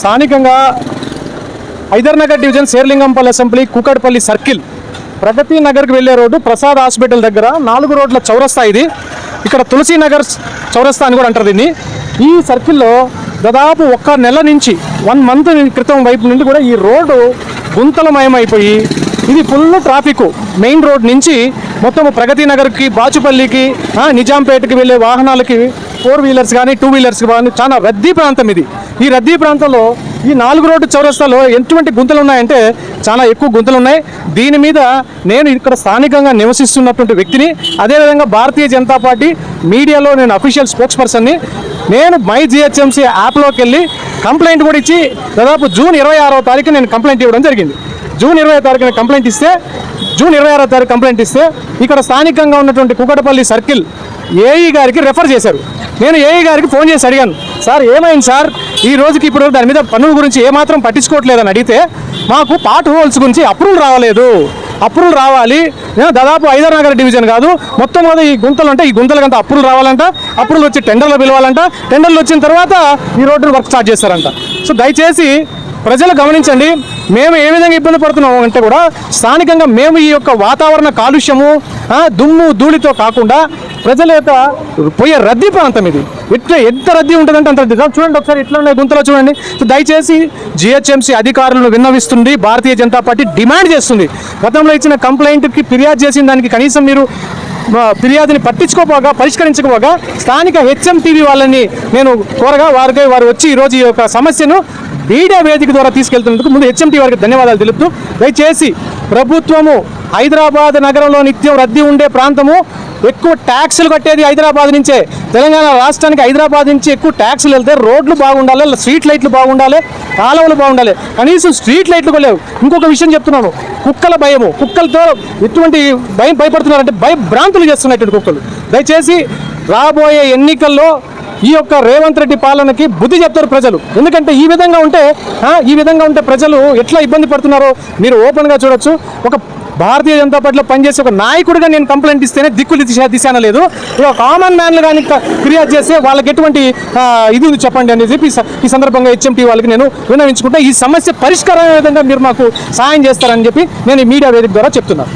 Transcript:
స్థానికంగా Hydernagar division Serilingampally assembly Kukatpally circle ప్రగతి నగర్కి వెళ్ళే రోడ్డు ప్రసాద్ హాస్పిటల్ దగ్గర నాలుగు రోడ్ల చౌరస్తా ఇది. ఇక్కడ తులసి నగర్ చౌరస్తా అని కూడా అంటారు దీన్ని. ఈ సర్కిల్లో దాదాపు ఒక్క నెల నుంచి వన్ మంత్ క్రితం వైపు నుండి కూడా ఈ రోడ్డు గుంతలమయమైపోయి ఇది ఫుల్ ట్రాఫిక్ మెయిన్ రోడ్ నుంచి మొత్తం ప్రగతి నగర్కి బాచుపల్లికి నిజాంపేటకి వెళ్ళే వాహనాలకి ఫోర్ వీలర్స్ కానీ టూ వీలర్స్ కానీ చాలా రద్దీ ప్రాంతం ఇది. ఈ రద్దీ ప్రాంతంలో ఈ నాలుగు రోడ్డు చౌరస్తాలో ఎటువంటి గుంతలు ఉన్నాయంటే చాలా ఎక్కువ గుంతలు ఉన్నాయి. దీని మీద నేను ఇక్కడ స్థానికంగా నివసిస్తున్నటువంటి వ్యక్తిని అదేవిధంగా భారతీయ జనతా పార్టీ మీడియాలో నేను అఫీషియల్ స్పోక్స్ పర్సన్ని నేను మై జిహెచ్ఎంసీ యాప్లోకి వెళ్ళి కంప్లైంట్ కూడా ఇచ్చి దాదాపు జూన్ ఇరవై ఆరో తారీఖు నేను కంప్లైంట్ ఇవ్వడం జరిగింది. జూన్ ఇరవై తారీఖున కంప్లైంట్ ఇస్తే జూన్ ఇరవై ఆరో తారీఖు కంప్లైంట్ ఇస్తే ఇక్కడ స్థానికంగా ఉన్నటువంటి కుకటపల్లి సర్కిల్ ఏఈ గారికి రెఫర్ చేశారు. నేను ఏఈ గారికి ఫోన్ చేసి అడిగాను సార్ ఏమైంది సార్? ఈ రోజుకి ఇప్పుడు దాని మీద పన్నుల గురించి ఏమాత్రం పట్టించుకోవట్లేదని అడిగితే మాకు పాట్ హోల్స్ గురించి అప్రూవల్ రావలేదు. అప్రూవల్ రావాలి. నేను దాదాపు ఐదర్ నగర్ డివిజన్ కాదు మొత్తం మీద ఈ గుంతలు అంటే ఈ గుంతలకంతా అప్రూవల్ రావాలంట అప్రూవల్ వచ్చి టెండర్లు పిలవాలంట టెండర్లు వచ్చిన తర్వాత ఈ రోడ్డు వర్క్ స్టార్ట్ చేస్తారంట. సో దయచేసి ప్రజలు గమనించండి మేము ఏ విధంగా ఇబ్బంది పడుతున్నాము అంటే కూడా స్థానికంగా మేము ఈ యొక్క వాతావరణ కాలుష్యము దుమ్ము ధూళితో కాకుండా ప్రజల యొక్క పోయే రద్దీ ప్రాంతం ఇది. ఎట్లా ఎంత రద్దీ ఉంటుందంటే అంత రద్దీ. చూడండి ఒకసారి ఎట్లా ఉన్నాయి గుంతలో చూడండి. దయచేసి జిహెచ్ఎంసీ అధికారులను విన్నవిస్తుంది భారతీయ జనతా పార్టీ డిమాండ్ చేస్తుంది. గతంలో ఇచ్చిన కంప్లైంట్కి ఫిర్యాదు చేసిన దానికి కనీసం మీరు ఫిర్యాదుని పట్టించుకోపోగా పరిష్కరించకపోగా స్థానిక హెచ్ఎంటీవీ వాళ్ళని నేను కోరగా వారికి వారు వచ్చి ఈరోజు ఈ యొక్క సమస్యను మీడియా వేదిక ద్వారా తీసుకెళ్తున్నందుకు ముందు హెచ్ఎంటీ వారికి ధన్యవాదాలు తెలుపుతూ దయచేసి ప్రభుత్వము హైదరాబాద్ నగరంలో నిత్యం రద్దీ ఉండే ప్రాంతము. ఎక్కువ ట్యాక్సులు కట్టేది హైదరాబాద్ నుంచే. తెలంగాణ రాష్ట్రానికి హైదరాబాద్ నుంచి ఎక్కువ ట్యాక్సులు వెళ్తే రోడ్లు బాగుండాలి స్ట్రీట్ లైట్లు బాగుండాలి కాలువలు బాగుండాలి. కనీసం స్ట్రీట్ లైట్లు కూడా లేవు. ఇంకొక విషయం చెప్తున్నాను. కుక్కల భయము. కుక్కలతో ఎటువంటి భయం భయపడుతున్నారంటే భయభ్రాంతులు చేస్తున్నటువంటి కుక్కలు. దయచేసి రాబోయే ఎన్నికల్లో ఈ యొక్క రేవంత్ రెడ్డి పాలనకి బుద్ధి చెప్తారు ప్రజలు. ఎందుకంటే ఈ విధంగా ఉంటే ఈ విధంగా ఉంటే ప్రజలు ఎట్లా ఇబ్బంది పడుతున్నారో మీరు ఓపెన్గా చూడొచ్చు. ఒక భారతీయ జనతా పార్టీలో పనిచేసే ఒక నాయకుడిగా నేను కంప్లైంట్ ఇస్తేనే దిక్కులు దిశ దిశాన లేదు. ఒక కామన్ మ్యాన్లు కానీ ఫిర్యాదు చేస్తే వాళ్ళకి ఎటువంటి ఇది ఉంది చెప్పండి అని చెప్పి ఈ సందర్భంగా హెచ్ఎంటీ వాళ్ళకి నేను విన్నవించుకుంటే ఈ సమస్య పరిష్కారం విధంగా మీరు మాకు సాయం చేస్తారని చెప్పి నేను మీడియా వేదిక ద్వారా చెప్తున్నాను.